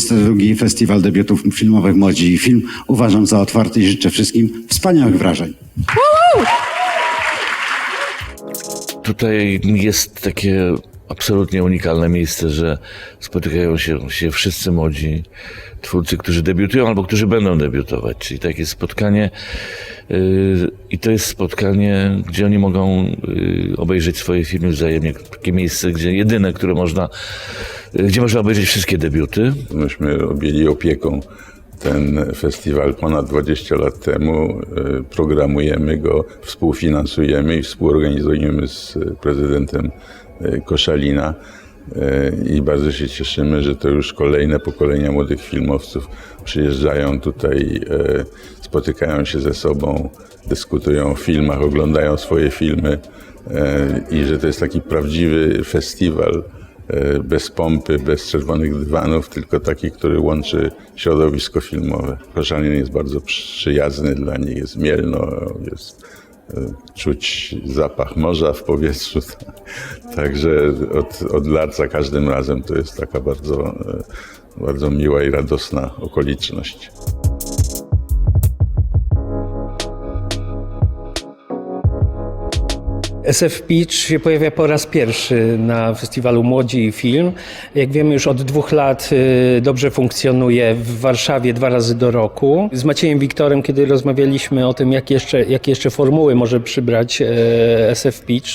42. Festiwal Debiutów Filmowych Młodzi i Film uważam za otwarty i życzę wszystkim wspaniałych wrażeń. Tutaj jest takie absolutnie unikalne miejsce, że spotykają się, się wszyscy młodzi twórcy, którzy debiutują albo którzy będą debiutować. Czyli takie spotkanie yy, i to jest spotkanie, gdzie oni mogą yy, obejrzeć swoje filmy wzajemnie. Takie miejsce, gdzie jedyne, które można, yy, gdzie można obejrzeć wszystkie debiuty. Myśmy objęli opieką ten festiwal ponad 20 lat temu. Y, Programujemy go, współfinansujemy i współorganizujemy z prezydentem y, Koszalina. Y, I bardzo się cieszymy, że to już kolejne pokolenia młodych filmowców przyjeżdżają tutaj, y, spotykają się ze sobą, dyskutują o filmach, oglądają swoje filmy y, i że to jest taki prawdziwy festiwal bez pompy, bez czerwonych dywanów, tylko taki, który łączy środowisko filmowe. Koszalin jest bardzo przyjazny dla nich, jest mielno, jest czuć zapach morza w powietrzu. Także od, od lat za każdym razem to jest taka bardzo, e, bardzo miła i radosna okoliczność. SF Pitch się pojawia po raz pierwszy na festiwalu Młodzi i Film. Jak wiemy, już od dwóch lat y, dobrze funkcjonuje w Warszawie dwa razy do roku. Z Maciejem Wiktorem, kiedy rozmawialiśmy o tym, jak jeszcze, jakie jeszcze formuły może przybrać e, SF Pitch,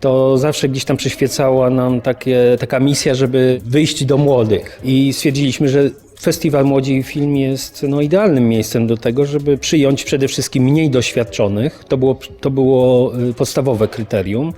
to zawsze gdzieś tam przyświecała nam takie, taka misja, żeby wyjść do młodych. I stwierdziliśmy, że Festiwal Młodzi i Film jest no, idealnym miejscem do tego, żeby przyjąć przede wszystkim mniej doświadczonych. To było, to było y, podstawowe kryterium.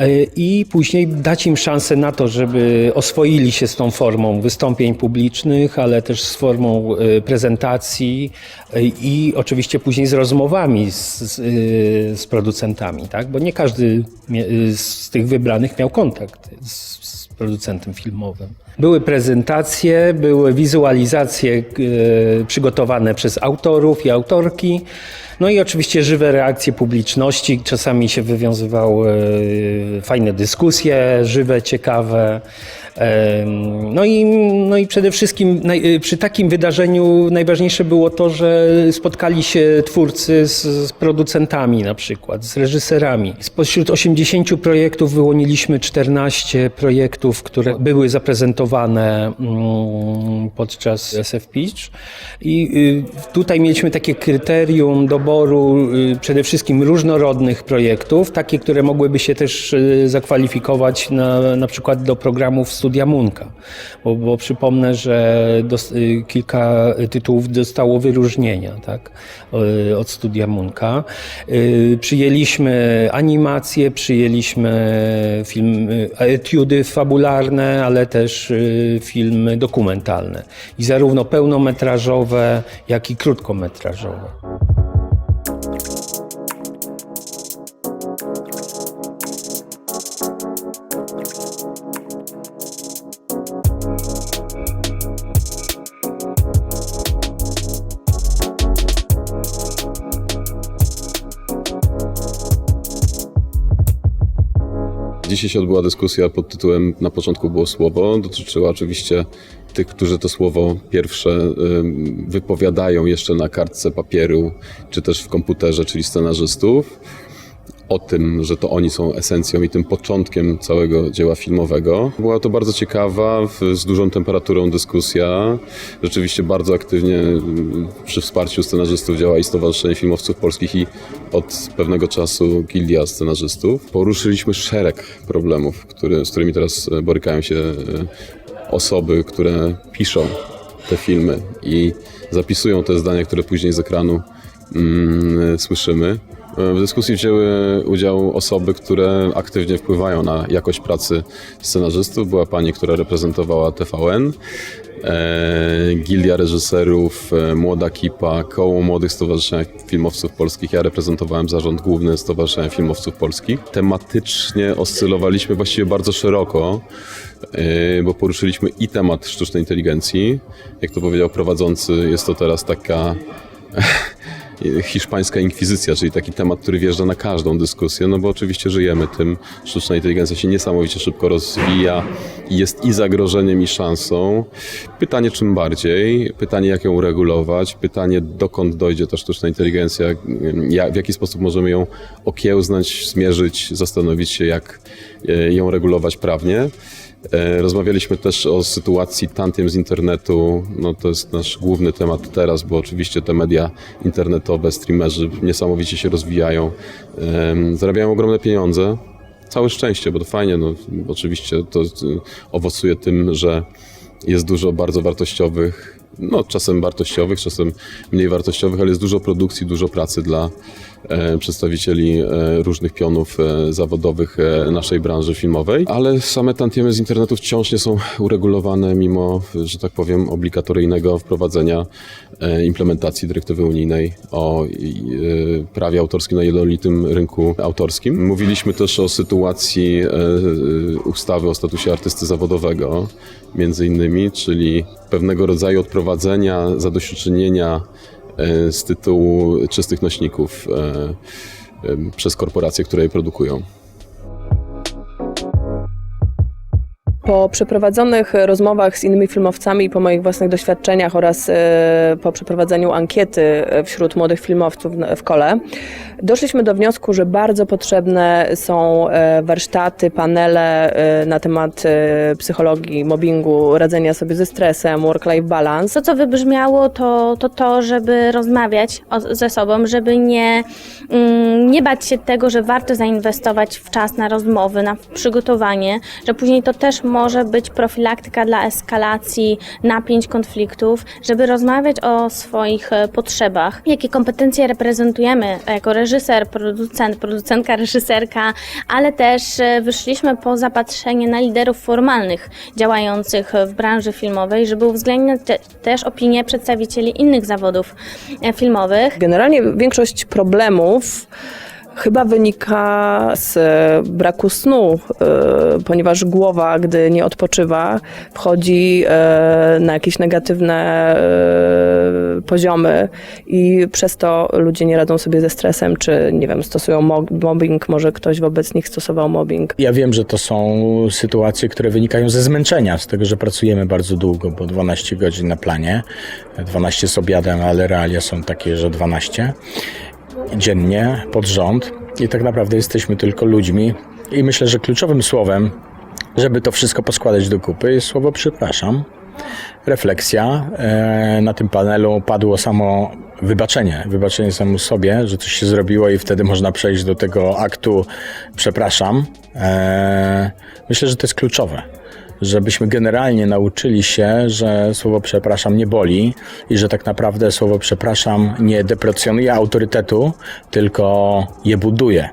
Y, I później dać im szansę na to, żeby oswoili się z tą formą wystąpień publicznych, ale też z formą y, prezentacji i oczywiście później z rozmowami z, z, producentami, tak? bo nie każdy z tych wybranych miał kontakt z producentem filmowym. Były prezentacje, były wizualizacje e, przygotowane przez autorów i autorki. No i oczywiście żywe reakcje publiczności. Czasami się wywiązywały e, fajne dyskusje, żywe, ciekawe. No i, no i przede wszystkim naj, przy takim wydarzeniu najważniejsze było to, że spotkali się twórcy z, z producentami na przykład, z reżyserami. Spośród 80 projektów wyłoniliśmy 14 projektów, które były zaprezentowane mm, podczas SF Pitch. I y, tutaj mieliśmy takie kryterium doboru y, przede wszystkim różnorodnych projektów, takie, które mogłyby się też y, zakwalifikować na, na przykład do programów Studia Munka. Bo, bo przypomnę, że dos, y, kilka tytułów dostało wyróżnienia tak, y, od Studia Munka. Y, Przyjęliśmy animacje, przyjęliśmy film, etiudy fabularne, ale też filmy dokumentalne. I zarówno pełnometrażowe, jak i krótkometrażowe. Dzisiaj się odbyła dyskusja pod tytułem Na początku było słowo. Dotyczyła oczywiście tych, którzy to słowo pierwsze wypowiadają jeszcze na kartce papieru, czy też w komputerze, czyli scenarzystów. O tym, że to oni są esencją i tym początkiem całego dzieła filmowego. Była to bardzo ciekawa, z dużą temperaturą dyskusja. Rzeczywiście bardzo aktywnie ym, przy wsparciu scenarzystów działa i Stowarzyszenie Filmowców Polskich i od pewnego czasu Gildia Scenarzystów. Poruszyliśmy szereg problemów, który, z którymi teraz e, borykają się e, osoby, które piszą te filmy i zapisują te zdania, które później z ekranu mm, słyszymy. W dyskusji wzięły udział osoby, które aktywnie wpływają na jakość pracy scenarzystów. Była pani, która reprezentowała TVN, e, Gildia Reżyserów, e, Młoda Kipa, Koło Młodych Stowarzyszenia Filmowców Polskich. Ja reprezentowałem zarząd główny Stowarzyszenia Filmowców Polskich. Tematycznie oscylowaliśmy właściwie bardzo szeroko, e, bo poruszyliśmy i temat sztucznej inteligencji. Jak to powiedział prowadzący, jest to teraz taka hiszpańska inkwizycja, czyli taki temat, który wjeżdża na każdą dyskusję, no bo oczywiście żyjemy tym. Sztuczna inteligencja się niesamowicie szybko rozwija i jest i zagrożeniem, i szansą. Pytanie czym bardziej, pytanie jak ją uregulować, pytanie dokąd dojdzie ta sztuczna inteligencja, ja- w jaki sposób możemy ją okiełznać, zmierzyć, zastanowić się jak e, ją regulować prawnie. E, Rozmawialiśmy też o sytuacji tantiem z internetu. No to jest nasz główny temat teraz, bo oczywiście te media internetowe, streamerzy niesamowicie się rozwijają, zarabiają ogromne pieniądze. Całe szczęście, bo to fajnie. No, oczywiście to y, owocuje tym, że jest dużo bardzo wartościowych, no czasem wartościowych, czasem mniej wartościowych, ale jest dużo produkcji, dużo pracy dla e, przedstawicieli e, różnych pionów e, zawodowych e, naszej branży filmowej, ale same tantiemy z internetu wciąż nie są uregulowane mimo, że tak powiem, obligatoryjnego wprowadzenia e, implementacji dyrektywy unijnej o e, prawie autorskim na jednolitym rynku autorskim. Mówiliśmy też o sytuacji e, e, ustawy o statusie artysty zawodowego, między innymi, czyli pewnego rodzaju odprowadzenia, zadośćuczynienia e, z tytułu czystych nośników e, e, przez korporacje, które je produkują. Po przeprowadzonych rozmowach z innymi filmowcami i po moich własnych doświadczeniach oraz e, po przeprowadzeniu ankiety e, wśród młodych filmowców w kole, doszliśmy do wniosku, że bardzo potrzebne są e, warsztaty, panele na temat psychologii, mobbingu, radzenia sobie ze stresem, work-life balance. To, co wybrzmiało, to to, to żeby rozmawiać o, ze sobą, żeby nie, mm, nie bać się tego, że warto zainwestować w czas na rozmowy, na przygotowanie, że później to też być profilaktyka dla eskalacji napięć, konfliktów, żeby rozmawiać o swoich e, potrzebach, jakie kompetencje reprezentujemy jako reżyser, producent, producentka, reżyserka, ale też e, wyszliśmy po zapatrzenie na liderów formalnych działających w branży filmowej, żeby uwzględniać te, też opinie przedstawicieli innych zawodów e, filmowych. Generalnie większość problemów chyba wynika z e, braku snu, e, ponieważ głowa, gdy nie odpoczywa, wchodzi e, na jakieś negatywne poziomy i przez to ludzie nie radzą sobie ze stresem, czy nie wiem, stosują mo- mobbing, może ktoś wobec nich stosował mobbing. Ja wiem, że to są sytuacje, które wynikają ze zmęczenia, z tego, że pracujemy bardzo długo, bo 12 godzin na planie, 12 z obiadem, ale realia są takie, że 12 dziennie pod rząd i tak naprawdę jesteśmy tylko ludźmi i myślę, że kluczowym słowem, żeby to wszystko poskładać do kupy jest słowo przepraszam. Refleksja. E, Na tym panelu padło samo wybaczenie. Wybaczenie samo sobie, że coś się zrobiło i wtedy można przejść do tego aktu przepraszam. E, Myślę, że to jest kluczowe. Żebyśmy generalnie nauczyli się, że słowo przepraszam nie boli i że tak naprawdę słowo przepraszam nie deprecjonuje autorytetu, tylko je buduje.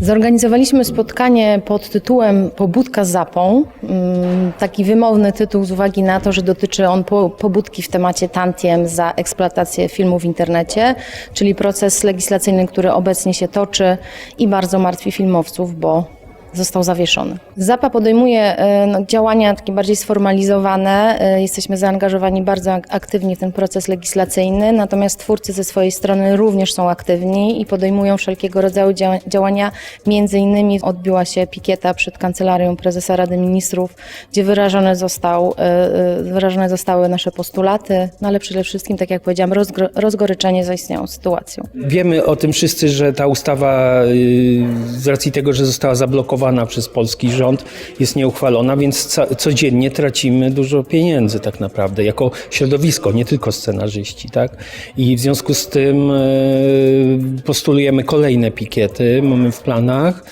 Zorganizowaliśmy spotkanie pod tytułem Pobudka z zapą. Mm, Taki wymowny tytuł z uwagi na to, że dotyczy on po- pobudki w temacie tantiem za eksploatację filmu w internecie, czyli proces legislacyjny, który obecnie się toczy i bardzo martwi filmowców, bo został zawieszony. ZAPA podejmuje e, no, działania takie bardziej sformalizowane. E, Jesteśmy zaangażowani bardzo ak- aktywnie w ten proces legislacyjny, natomiast twórcy ze swojej strony również są aktywni i podejmują wszelkiego rodzaju dzia- działania. Między innymi odbyła się pikieta przed Kancelarią Prezesa Rady Ministrów, gdzie wyrażone, został, e, wyrażone zostały nasze postulaty, no ale przede wszystkim, tak jak powiedziałam, rozgro- rozgoryczenie zaistniałą sytuacją. Wiemy o tym wszyscy, że ta ustawa y, z racji tego, że została zablokowana przez polski rząd, jest nieuchwalona, więc codziennie tracimy dużo pieniędzy tak naprawdę, jako środowisko, nie tylko scenarzyści, tak? I w związku z tym y, postulujemy kolejne pikiety, mamy w planach.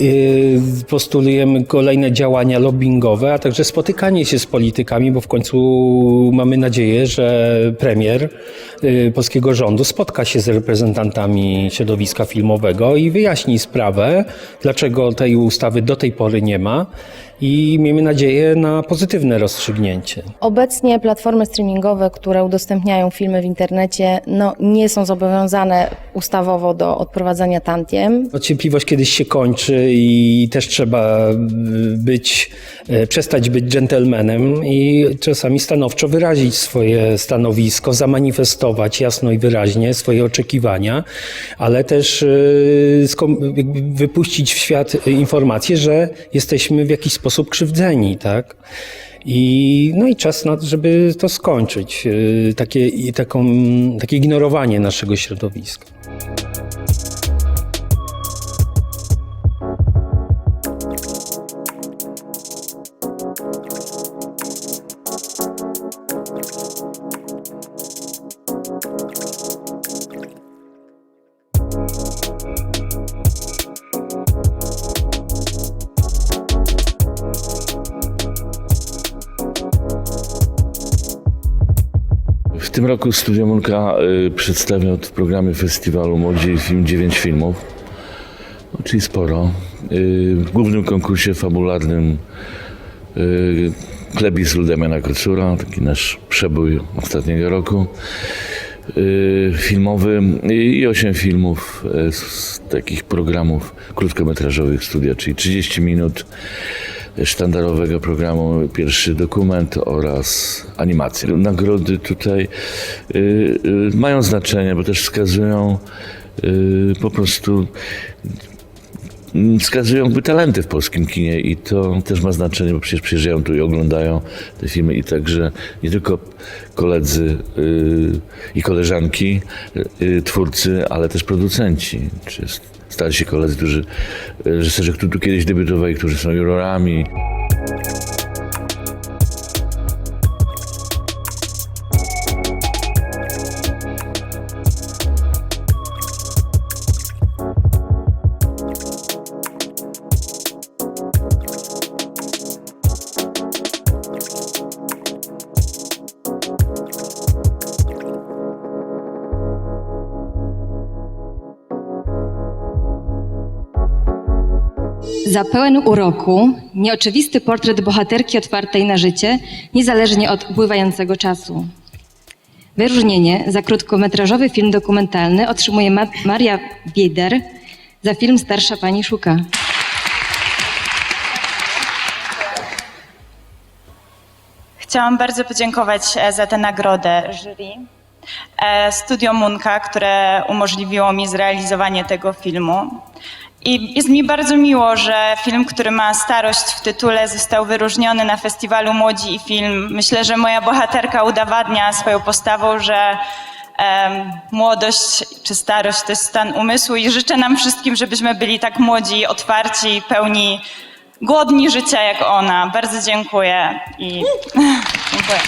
Y, Postulujemy kolejne działania lobbyingowe, a także spotykanie się z politykami, bo w końcu mamy nadzieję, że premier y, polskiego rządu spotka się z reprezentantami środowiska filmowego i wyjaśni sprawę, dlaczego tej ustawy do tej pory nie ma i miejmy nadzieję na pozytywne rozstrzygnięcie. Obecnie platformy streamingowe, które udostępniają filmy w internecie, no, nie są zobowiązane ustawowo do odprowadzania tantiem. Cierpliwość kiedyś się kończy i też trzeba być, y, przestać być dżentelmenem i czasami stanowczo wyrazić swoje stanowisko, zamanifestować jasno i wyraźnie swoje oczekiwania, ale też jakby wypuścić w świat informację, że jesteśmy w jakiś sposób krzywdzeni, tak? I, no i czas, na, żeby to skończyć, y, takie, taką, takie ignorowanie naszego środowiska. Tym roku Studio Munka y, przedstawia w programie festiwalu Młodzi film 9 filmów, no, czyli sporo. Y, w głównym konkursie fabularnym y, Klebis Ludemiana Kocura, taki nasz przebój ostatniego roku. Y, filmowy i 8 filmów y, z takich programów krótkometrażowych studia, czyli 30 minut sztandarowego programu Pierwszy Dokument oraz animacje. Nagrody tutaj y, y, mają znaczenie, bo też wskazują y, po prostu mm, wskazują jakby talenty w polskim kinie i to też ma znaczenie, bo przecież przyjeżdżają tu i oglądają te filmy i także nie tylko koledzy i koleżanki, twórcy, ale też producenci, czy starsi koledzy, którzy, reżyserzy, którzy tu kiedyś debiutowali, którzy są jurorami. Za pełen uroku, nieoczywisty portret bohaterki otwartej na życie, niezależnie od upływającego czasu. Wyróżnienie za krótkometrażowy film dokumentalny otrzymuje Ma- Maria Bieder za film Starsza Pani Szuka. Chciałam bardzo podziękować e, za tę nagrodę jury. e, Studio Munka, które umożliwiło mi zrealizowanie tego filmu. I jest mi bardzo miło, że film, który ma starość w tytule, został wyróżniony na festiwalu Młodzi i Film. Myślę, że moja bohaterka udowadnia swoją postawą, że em, młodość czy starość to jest stan umysłu i życzę nam wszystkim, żebyśmy byli tak młodzi, otwarci, pełni, głodni życia jak ona. Bardzo dziękuję i dziękuję.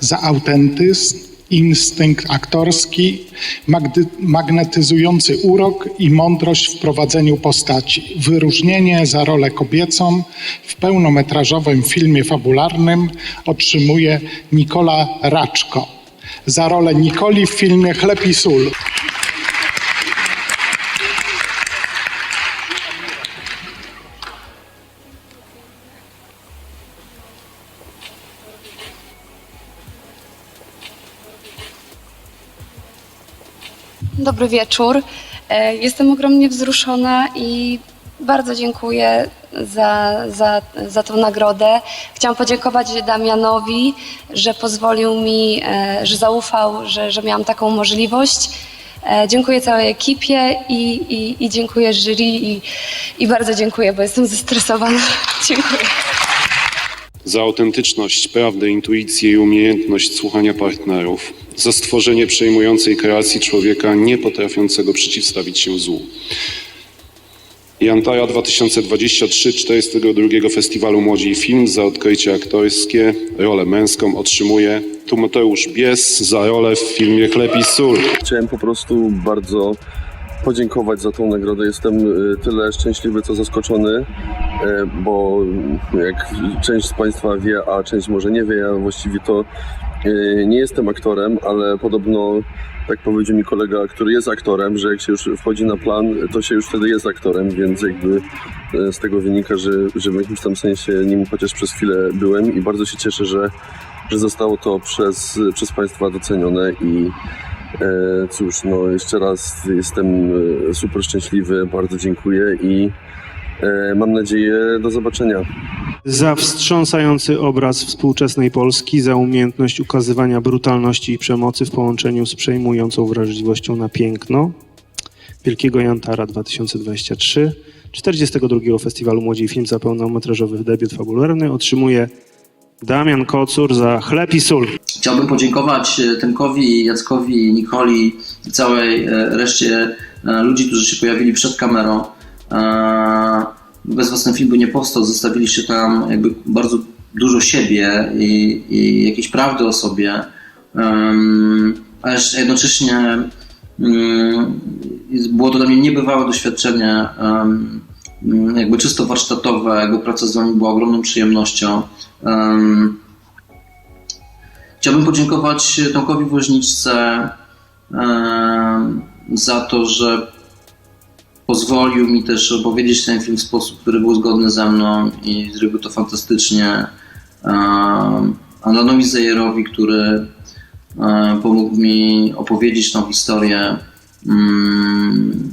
za autentyzm, instynkt aktorski, magnetyzujący urok i mądrość w prowadzeniu postaci. Wyróżnienie za rolę kobiecą w pełnometrażowym filmie fabularnym otrzymuje Nikola Raczko. Za rolę Nikoli w filmie Chleb i sól. Dobry wieczór. E, Jestem ogromnie wzruszona i bardzo dziękuję za, za, za tą nagrodę. Chciałam podziękować Damianowi, że pozwolił mi, e, że zaufał, że, że miałam taką możliwość. E, Dziękuję całej ekipie i, i, i dziękuję jury i, i bardzo dziękuję, bo jestem zestresowana. dziękuję. za autentyczność, prawdę, intuicję i umiejętność słuchania partnerów, za stworzenie przejmującej kreacji człowieka nie potrafiącego przeciwstawić się złu. Jantara 2023 42 Festiwalu Młodzi i Film za odkrycie aktorskie, rolę męską otrzymuje Tymoteusz Bies za rolę w filmie Chleb i sól. Chciałem po prostu bardzo podziękować za tą nagrodę. Jestem y, tyle szczęśliwy, co zaskoczony, y, bo jak część z Państwa wie, a część może nie wie, ja właściwie to nie jestem aktorem, ale podobno tak powiedział mi kolega, który jest aktorem, że jak się już wchodzi na plan, to się już wtedy jest aktorem, więc jakby y, z tego wynika, że, że w jakimś tam sensie nim chociaż przez chwilę byłem i bardzo się cieszę, że, że zostało to przez, przez Państwa docenione i E, Cóż, no jeszcze raz jestem e, super szczęśliwy, bardzo dziękuję i e, mam nadzieję do zobaczenia. Za wstrząsający obraz współczesnej Polski, za umiejętność ukazywania brutalności i przemocy w połączeniu z przejmującą wrażliwością na piękno. Wielkiego Jantara 2023, 42. Festiwalu Młodzi i Film za pełnometrażowy debiut fabularny otrzymuje Damian Kocur za Chleb i Sól. Chciałbym podziękować e, Tymkowi, Jackowi, Nikoli i całej e, reszcie e, ludzi, którzy się pojawili przed kamerą. Bez was ten film by nie powstał, zostawiliście tam jakby bardzo dużo siebie i, i jakiejś prawdy o sobie, jeszcze jednocześnie mm, było to dla mnie niebywałe doświadczenie, mm, jakby czysto warsztatowe, jakby praca z wami była ogromną przyjemnością. Em, Chciałbym podziękować Tomkowi Woźniczce em, za to, że pozwolił mi też opowiedzieć ten film w sposób, który był zgodny ze mną i zrobił to fantastycznie. Alanowi Zejerowi, który pomógł mi opowiedzieć tą historię mm,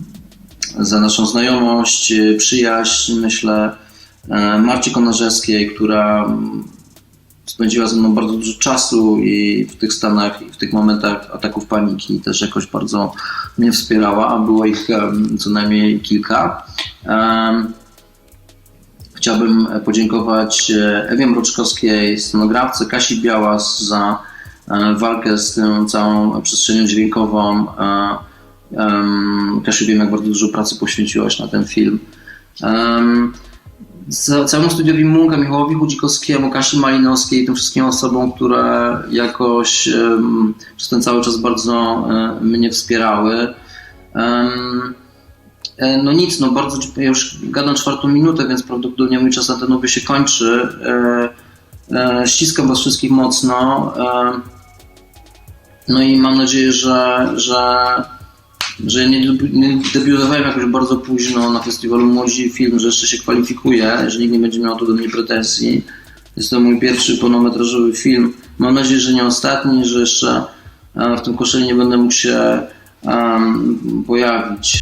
za naszą znajomość, przyjaźń, myślę. Marci Konarzewskiej, która spędziła ze mną bardzo dużo czasu i w tych stanach, i w tych momentach ataków paniki też jakoś bardzo mnie wspierała, a było ich co najmniej kilka. Chciałbym podziękować e, Ewie Mroczkowskiej, scenografce Kasi Białas za e, walkę z tą całą przestrzenią dźwiękową. E, Kasiu, wiem, jak bardzo dużo pracy poświęciłaś na ten film. Całemu studiowi Munka, Michałowi Chudzikowskiemu, Kasi Malinowskiej, tym wszystkim osobom, które jakoś em, przez ten cały czas bardzo e, mnie wspierały. E, no nic, no bardzo, ja już gadam czwartą minutę, więc prawdopodobnie mój czas antenowy się kończy. E, e, ściskam was wszystkich mocno. E, no i mam nadzieję, że, że że nie, nie debiutowałem jakoś bardzo późno na festiwalu Młodzi Film, że jeszcze się kwalifikuję, że nikt nie będzie miał tu do mnie pretensji. Jest to mój pierwszy pełnometrażowy film. Mam nadzieję, że nie ostatni, że jeszcze e, w tym koszenie nie będę mógł się em, pojawić.